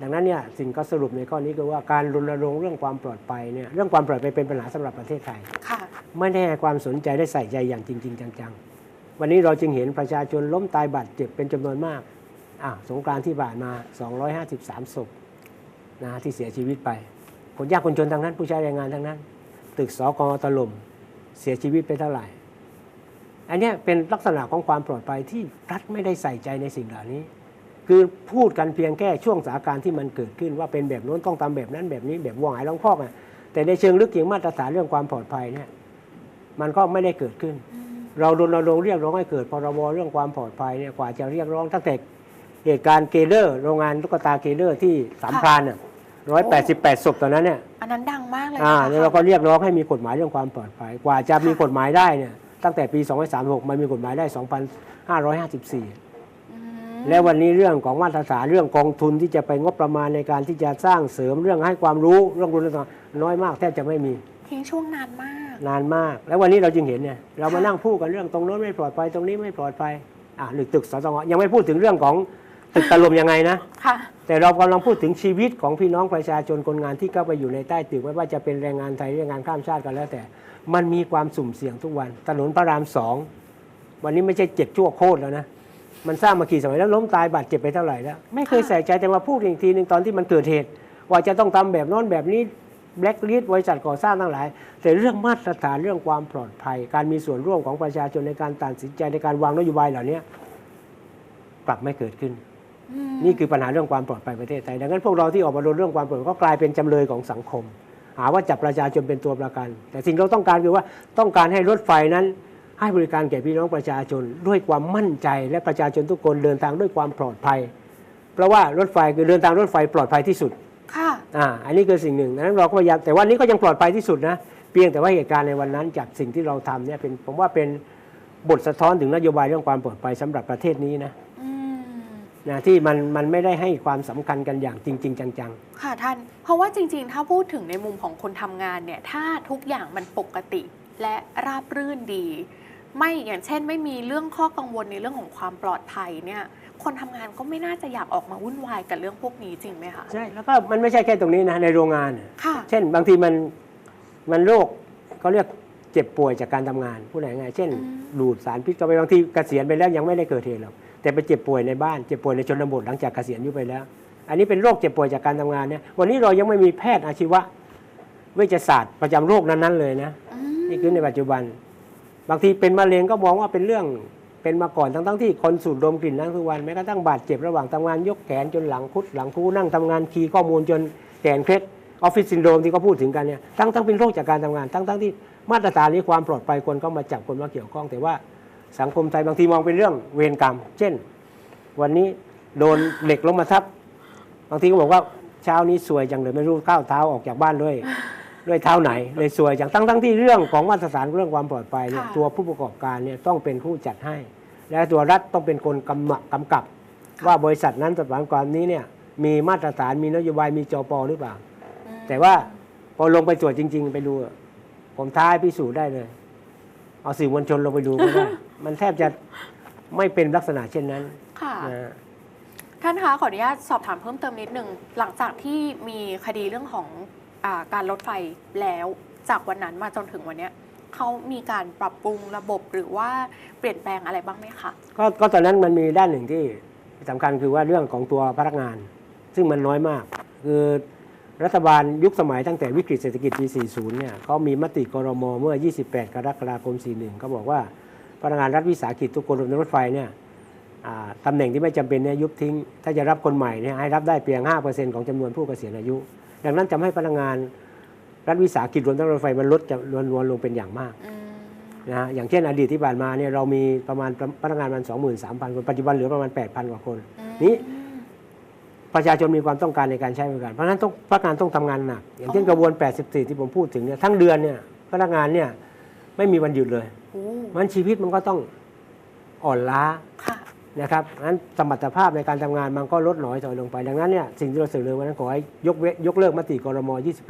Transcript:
ดังนั้นเนี่ยสิ่งก็สรุปในข้อนี้คือว่าการรณรงค์เรื่องความปลอดภัยเนี่ยเรื่องความปลอดภัยเป็นปัญหาสำหรับประเทศไทยค่ะไม่ได้ให้ความสนใจได้ใส่ใจอย่างจริง ๆ จังๆ วันนี้เราจึงเห็นประชาชนล้มตายบาดเจ็บเป็นจำนวนมากอะสงกรานต์ที่ผ่านมา 253ศพนะที่เสียชีวิตไป คนยากคนจนทั้งนั้น ผู้ใช้แรงงานทั้งนั้น ตึกสอกอถล่มเสียชีวิตไปเท่าไหร่ อันเนี้ยเป็นลักษณะของความปลอดภัยที่รัฐไม่ได้ใส่ใจในสิ่งเหล่านี้ คือพูดกันเพียงแค่ช่วงสถานการณ์ที่มันเกิดขึ้นว่าเป็นแบบโน้นต้องทำแบบนั้นแบบนี้แบบวงหายร้องพอกอะแต่ในเชิงลึกเกี่ยงมาตรฐานเรื่องความปลอดภัยเนี่ยมันก็ไม่ได้เกิดขึ้น เรารณรงค์เรียกร้องให้เกิดพรบเรื่องความปลอดภัยเนี่ยกว่าจะเรียกร้องตั้งแต่เหตุการณ์เกเลอร์โรงงานตุ๊กตาเกเลอร์ที่สามพรานอะร้อยแปดสิบแปดศพตอนนั้นเนี่ยอันนั้นดังมากเลยอ่านะคะแล้วเราก็เรียกร้องให้มีกฎหมายเรื่องความปลอดภัย กว่าจะมีกฎหมายได้เนี่ยตั้งแต่ปี 2536 มันมีกฎหมายได้ 2554อืม และวันนี้เรื่องของมาตรฐานเรื่องกองทุนที่จะไปงบประมาณในการที่จะสร้างเสริมเรื่องให้ความรู้เรื่องรุ่นต่างๆน้อยมากแทบจะไม่มีทิ้งช่วงนานมาก นานมาก แล้ววันนี้เราจึงเห็นเนี่ยเรามานั่งพูดกันเรื่องตรงโน้นไม่ปลอดภัยตรงนี้ไม่ปลอดภัยอ่าหรือตึกสตงยังไม่พูดถึงเรื่องของตึกตะลมยังไงนะค่ะแต่เรากำลังพูดถึงชีวิตของพี่น้องประชาชนคนงานที่เข้าไปอยู่ในใต้ตึกไม่ว่าจะเป็นแรงงานไทยแรงงานข้ามชาติกันแล้วแต่ มันมีความสุ่มเสี่ยงทุกวัน ถนนพระรามสองวันนี้ไม่ใช่เจ็ดชั่วโคตรแล้วนะ มันสร้างมากี่สมัยแล้วล้มตายบาดเจ็บไปเท่าไหร่แล้ว ไม่เคยใส่ใจแต่มาพูดอีกทีหนึ่งตอนที่มันเกิดเหตุ ว่าจะต้องทำแบบโน้นแบบนี้แบล็คลิสต์บริษัทก่อสร้างทั้งหลาย แต่เรื่องมาตรฐานเรื่องความปลอดภัย การมีส่วนร่วมของประชาชนในการตัดสินใจในการวางนโยบายเหล่านี้กลับไม่เกิดขึ้นอืมนี่คือปัญหาเรื่องความปลอดภัยประเทศไทยดังนั้นพวกเราที่ออกมาโดนเรื่องความปลอดภัยก็กลายเป็นจำเลยของสังคม หาว่าจับประชาชนเป็นตัวประกัน แต่สิ่งที่เราต้องการคือว่าต้องการให้รถไฟนั้น ให้บริการแก่พี่น้องประชาชน ด้วยความมั่นใจและประชาชนทุกคนเดินทางด้วยความปลอดภัย เพราะว่ารถไฟคือเดินทางรถไฟปลอดภัยที่สุดค่ะอ่าอันนี้คือสิ่งหนึ่งดังนั้นเราก็พยายามแต่วันนี้ก็ยังปลอดภัยที่สุดนะเพียงแต่ว่าเหตุการณ์ในวันนั้น จากสิ่งที่เราทำเนี่ยเป็นผมว่าเป็นบทสะท้อนถึงนโยบายเรื่องความปลอดภัยสำหรับประเทศนี้นะอืมนะที่มันมันไม่ได้ให้ความสำคัญกันอย่างจริง ๆ จังค่ะท่าน เพราะว่าจริง ๆ ถ้าพูดถึงในมุมของคนทำงานเนี่ย ถ้าทุกอย่างมันปกติและราบรื่นดี ไม่อย่างเช่น ไม่มีเรื่องข้อกังวลในเรื่องของความปลอดภัยเนี่ย คนทำงานก็ไม่น่าจะอยากออกมาวุ่นวายกับเรื่องพวกนี้จริงไหมคะๆใช่แล้วก็มันไม่ใช่แค่ตรงนี้นะในโรงงานน่ะค่ะเช่น บางทีมันมันโรคเขาเรียกเจ็บป่วยจากการทำงานพูดง่ายๆเช่นอืมดูดสารพิษเข้าไปบางทีเกษียณไปแล้วยังไม่ได้เกิดเหตุหรอกแต่ไปเจ็บป่วยในบ้านเจ็บป่วยในชนบทหลังจากเกษียณอายุไปแล้ว อันนี้เป็นโรคเจ็บป่วยจากการทำงานเนี่ยวันนี้เรายังไม่มีแพทย์อาชีวะเวชศาสตร์ประจำโรคนั้นๆเลยนะอืมนี่คือในปัจจุบัน บางทีเป็นมะเร็งก็มองว่าเป็นเรื่องเป็นมาก่อนทั้งๆที่คนสูดดมกลิ่นนั้นทุกวันแม้กระทั่งบาดเจ็บระหว่างทำงานยกแขนจนหลังคุดหลังคูนั่งทำงานคีย์ข้อมูลจนแขนเคล็ดออฟฟิศซินโดรมที่เขาพูดถึงกันเนี่ยทั้งทั้งเป็นโรคจากการทำงานทั้งทั้งที่มาตรฐานนี้ความปลอดภัยควรเข้ามาจับคนมาเกี่ยวข้อง แต่ว่าสังคมไทยบางทีมองเป็นเรื่องเวรกรรม เช่น วันนี้โดนเหล็กลงมาทับบางทีก็บอกว่าเช้านี้สวยจังเลยไม่รู้ก้าวเท้าออกจากบ้านด้วย ด้วยเท้าไหนเลยสวยจังทั้งทั้งที่เรื่องของมาตรฐานเรื่องความปลอดภัยเนี่ยค่ะ ตัวผู้ประกอบการเนี่ยต้องเป็นผู้จัดให้ และตัวรัฐต้องเป็นคนกำกับกำกับ ว่าบริษัทนั้นสถานการนี้เนี่ยมีมาตรฐานมีนโยบายมีจปหรือเปล่า อืมแต่ว่าพอลงไปตรวจจริง ๆ ไปดูอะผมท้ายพิสูจน์ได้เลย เอาสื่อมวลชนลงไปดูก็ได้ มันแทบจะไม่เป็นลักษณะเช่นนั้นค่ะ นะท่านคะขออนุญาตสอบถามเพิ่มเติมนิดนึงหลังจากที่มีคดีเรื่องของอา การรถไฟแล้วจากวันนั้นมาจนถึงวันนี้เขามีการปรับปรุงระบบหรือว่าเปลี่ยนแปลงอะไรบ้างไหมคะก็ก็ตอนนั้นมันมีด้านหนึ่งที่สำคัญคือว่าเรื่องของตัวพนักงาน ซึ่งมันน้อยมาก คือรัฐบาลยุคสมัยตั้งแต่วิกฤตเศรษฐกิจปี 40 เนี่ยเขามีมติกรมเมื่อ 28 กรกฎาคม 41 เขาบอกว่าพนักงานรัฐวิสาหกิจทุกคนรวมทั้งรถไฟเนี่ยตำแหน่งที่ไม่จำเป็นเนี่ยยุบทิ้ง ถ้าจะรับคนใหม่เนี่ยให้รับได้เพียง 5%ของจำนวนผู้เกษียณอายุ ดังนั้นทำให้พนักงานรัฐวิสาหกิจรวมทั้งรถไฟมันลดจำนวนลงเป็นอย่างมากอืมนะฮะอย่างเช่นอดีตที่ผ่านมาเนี่ยเรามีประมาณพนักงานมัน23,000คนปัจจุบันเหลือประมาณ8,000กว่าคน นี่ประชาชนมีความต้องการในการใช้บริการเพราะฉะนั้นต้องพนักงานต้องทำงานหนัก อย่างเช่นอ๋อกระบวน 84 ที่ผมพูดถึงเนี่ยทั้งเดือนเนี่ยพนักงานเนี่ยไม่มีวันหยุดเลยโอ้มันชีวิตมันก็ต้องอ่อนล้าค่ะ นะครับงั้นสมรรถภาพในการทำงานมันก็ลดน้อยถอยลงไป ดังนั้นเนี่ยสิ่งที่เราเสนอวันนั้นขอให้ยกเว้นยกเลิกมติกรม28